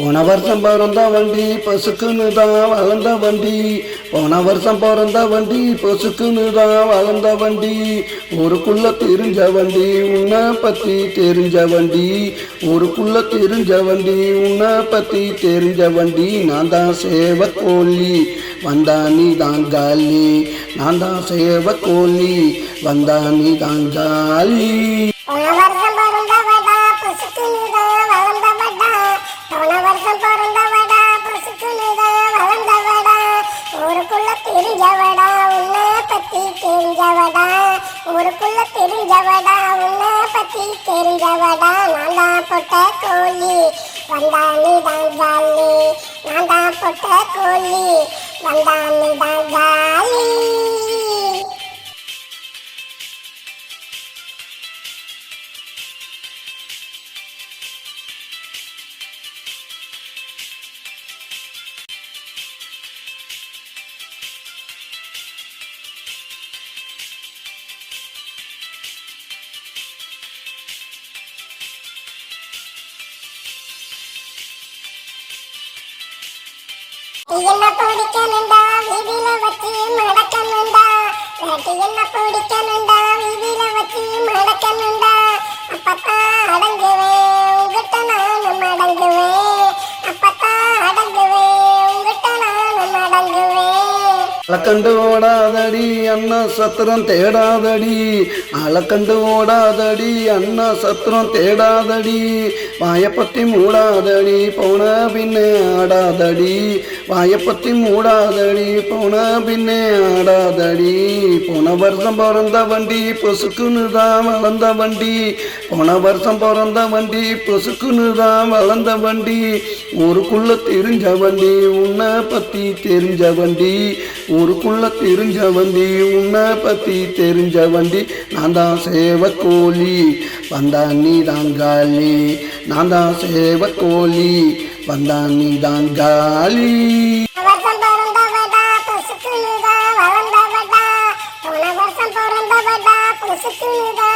உணவர் சம்பரம் தான் வண்டி பசுக்குன்னு தான் வளர்ந்த வண்டி போன வருஷம் பிறந்த வண்டி பசுக்குன்னு தான் வளர்ந்த வண்டி. ஊருக்குள்ள தெரிஞ்ச வண்டி உன்னை பற்றி தெரிஞ்ச வண்டி. ஊருக்குள்ள தெரிஞ்ச வண்டி உன்னை பற்றி தெரிஞ்ச வண்டி. நான் தான் சேவ கோழி வந்தா நீ தான் காலி. நான் தான் சேவ கோழி வந்தா நீ தான் காலி. போன வருஷம் பிறந்தவடா புசுக்குனுதான் வளர்ந்தவடா போன வருஷம் தெரிஞ்சவடா உன்னை பத்தி தெரிஞ்சவடா. ஊருக்குள்ள தெரிஞ்சவடா உன்னை பத்தி தெரிஞ்சவடா. நான் தான் பொட்ட கோழி வந்தா நீ தான் ஜாலி. நான் தான் பொட்ட கோழி வந்தா நீ தான் ஜாலி. വെട്ടിയെണ്ണ പൊടിക്കാനുണ്ട വീതിയിലെ വച്ച് മടക്കുന്നുണ്ട വെട്ടിയെണ്ണ പൊടിക്കാനുണ്ട വീതിയിലെ വച്ച് മടക്കുന്നുണ്ട അപ്പത്താ அளக்கண்டு ஓடாதடி அண்ணா சத்திரம் தேடாதடி. அளக்கண்டு ஓடாதடி அண்ணா சத்திரம் தேடாதடி. வாயப்பத்தி மூடாதடி போன பின்னே ஆடாதடி. வாயப்பத்தி மூடாதடி போன பின்னே ஆடாதடி. போன வருஷம் பிறந்த வண்டி பொசுக்குன்னு தான் வளர்ந்த வண்டி. போன வருஷம் பிறந்த வண்டி பொசுக்குன்னு தான் வளர்ந்த வண்டி. ஊருக்குள்ள தெரிஞ்ச வண்டி உன்னை பற்றி தெரிஞ்ச வண்டி. ஊருக்குள்ள தெரிஞ்ச வண்டி உன்னை பற்றி தெரிஞ்ச வண்டி நான் தான் சேவ கோழி வந்தா நீ தான் காலி நான் தான் சேவ கோழி நீ தான் காலி வருஷம் பிறந்தவடா புதுசு